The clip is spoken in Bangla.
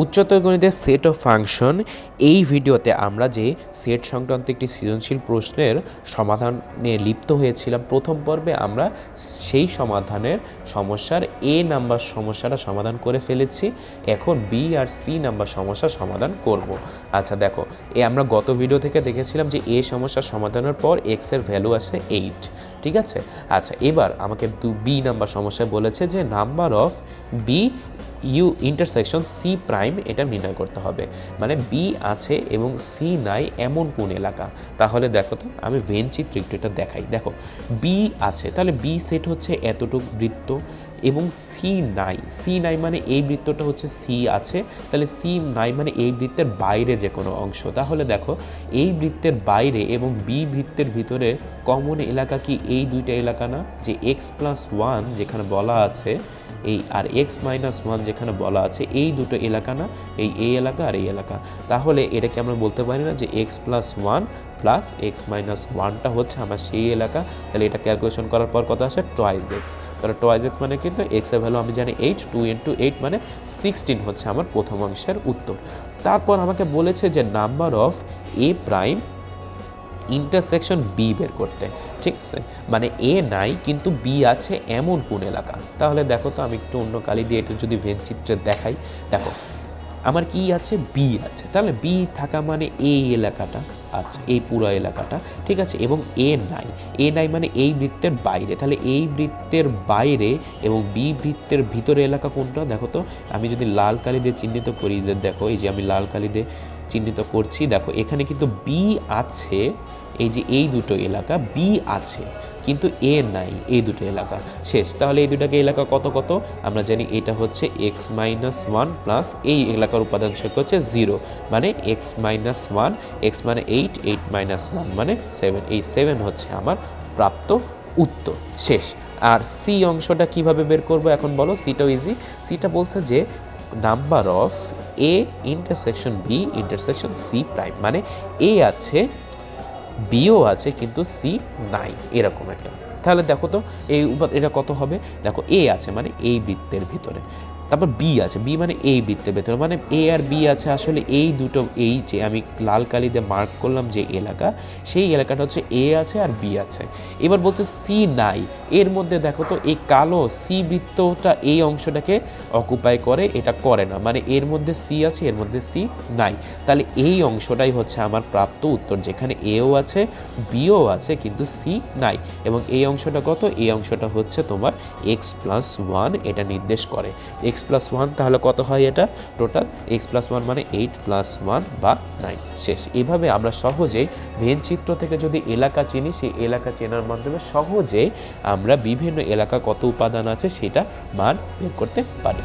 উচ্চতর গণিতের সেট অফ ফাংশন এই ভিডিওতে আমরা যে সেট সংক্রান্ত একটি সৃজনশীল প্রশ্নের সমাধানে লিপ্ত হয়েছিলাম, প্রথম পর্বে আমরা সেই সমাধানের সমস্যার এ নাম্বার সমস্যাটা সমাধান করে ফেলেছি, এখন বি আর সি নাম্বার সমস্যার সমাধান করব। আচ্ছা দেখো, এ আমরা গত ভিডিও থেকে দেখেছিলাম যে এ সমস্যার সমাধানের পর এক্সের ভ্যালু আসে এইট ঠিক আছে? আচ্ছা এবার আমাকে দু বি নাম্বার সমস্যায় বলেছে যে number of B U intersection C prime এটা নির্ণয় করতে হবে। মানে বি আছে এবং সি নাই এমন কোন এলাকা। তাহলে দেখো তো, আমি ভেন চিত্র একটু এটা দেখাই। দেখো বি আছে, তাহলে বি সেট হচ্ছে এতটুক বৃত্ত। এবং সি নাই সি নাই মানে এই বৃত্তটা হচ্ছে সি আছে। তাহলে সি নাই মানে এই বৃত্তের বাইরে যে কোনো অংশ। তাহলে দেখো, এই বৃত্তের বাইরে এবং বি বৃত্তের ভিতরে কমন এলাকা কি? এই দুইটা এলাকা না? যে এক্স প্লাস ওয়ান যেখানে বলা আছে, এই আর এক্স মাইনাস ওয়ান যেখানে বলা আছে, এই দুটো এলাকা না? এই এই এলাকা আর এই এলাকা। তাহলে এটাকে আমরা বলতে পারি না যে X plus one plus X minus ওয়ানটা হচ্ছে আমার সেই এলাকা। তাহলে এটা ক্যালকুলেশন করার পর কত আসে? টয়েজ এক্স তাহলে টয়েজ এক্স মানে কিন্তু এক্সের ভ্যালু আমি জানি এইট টু ইন্টু এইট মানে সিক্সটিন হচ্ছে আমার প্রথম অংশের উত্তর। তারপর আমাকে বলেছে যে number of A prime intersection B বের করতে। ঠিক আছে? মানে এ নাই, কিন্তু বি আছে এমন কোন এলাকা। তাহলে দেখো তো আমি একটু অন্য কালি দিয়ে এটা যদি ভেন দেখাই। দেখো, আমার কি আছে? বি আছে। তাহলে বি থাকা মানে এই এলাকাটা। আচ্ছা এই পুরো এলাকাটা, ঠিক আছে? এবং এ নাই এ নাই মানে এই বৃত্তের বাইরে। তাহলে এই বৃত্তের বাইরে এবং বি বৃত্তের ভিতরে এলাকা কোনটা? দেখো তো, আমি যদি লাল কালি দিয়ে চিহ্নিত করি দেখো, এই যে আমি লাল কালি দিয়ে চিহ্নিত করছি। দেখো, এখানে কিন্তু বি আছে, এই যে এই দুটো এলাকা বি আছে, কিন্তু এ নাই, এই দুটো এলাকা। শেষ, তাহলে এই দুটাকে এলাকা কত কত? আমরা জানি এটা হচ্ছে এক্স মাইনাস ওয়ান প্লাস এই এলাকার উপাদান সংখ্যা হচ্ছে জিরো মানে এক্স মাইনাস ওয়ান এক্স মানে এইট এইট মাইনাস ওয়ান মানে সেভেন এই সেভেন হচ্ছে আমার প্রাপ্ত উত্তর। শেষ, আর সি অংশটা কীভাবে বের করব এখন বলো? সিটাও ইজি সিটা বলছে যে number of A intersection B intersection C prime মানে এ আছে বিও আছে, কিন্তু সি নাই, এরকম একটা। তাহলে দেখো তো, এই এটা কত হবে? দেখো এ আছে মানে এই বৃত্তের ভিতরে। তারপর বি আছে বি মানে এই বৃত্তের ভেতরে মানে এ আর বি আছে আসলে এই দুটো এই যে আমি লাল কালি দিয়ে মার্ক করলাম যে এলাকা, সেই এলাকাটা হচ্ছে এ আছে আর বি আছে। এবার বলছে সি নাই, এর মধ্যে দেখো তো এই কালো সি বৃত্তটা এই অংশটাকে অকুপাই করে, এটা করে না মানে এর মধ্যে সি আছে, এর মধ্যে সি নাই। তাহলে এই অংশটাই হচ্ছে আমার প্রাপ্ত উত্তর, যেখানে এও আছে বিও আছে, কিন্তু সি নাই। এবং এই অংশটা কত? এই অংশটা হচ্ছে তোমার এক্স প্লাস ওয়ান এটা নির্দেশ করে। এক্স প্লাস ওয়ান তাহলে কত হয় এটা? টোটাল এক্স প্লাস ওয়ান মানে এইট প্লাস ওয়ান বা নাইন শেষ। এভাবে আমরা সহজেই ভেন চিত্র থেকে যদি এলাকা চিনি, সেই এলাকা চেনার মাধ্যমে সহজে আমরা বিভিন্ন এলাকা কত উপাদান আছে, সেটা মান বের করতে পারি।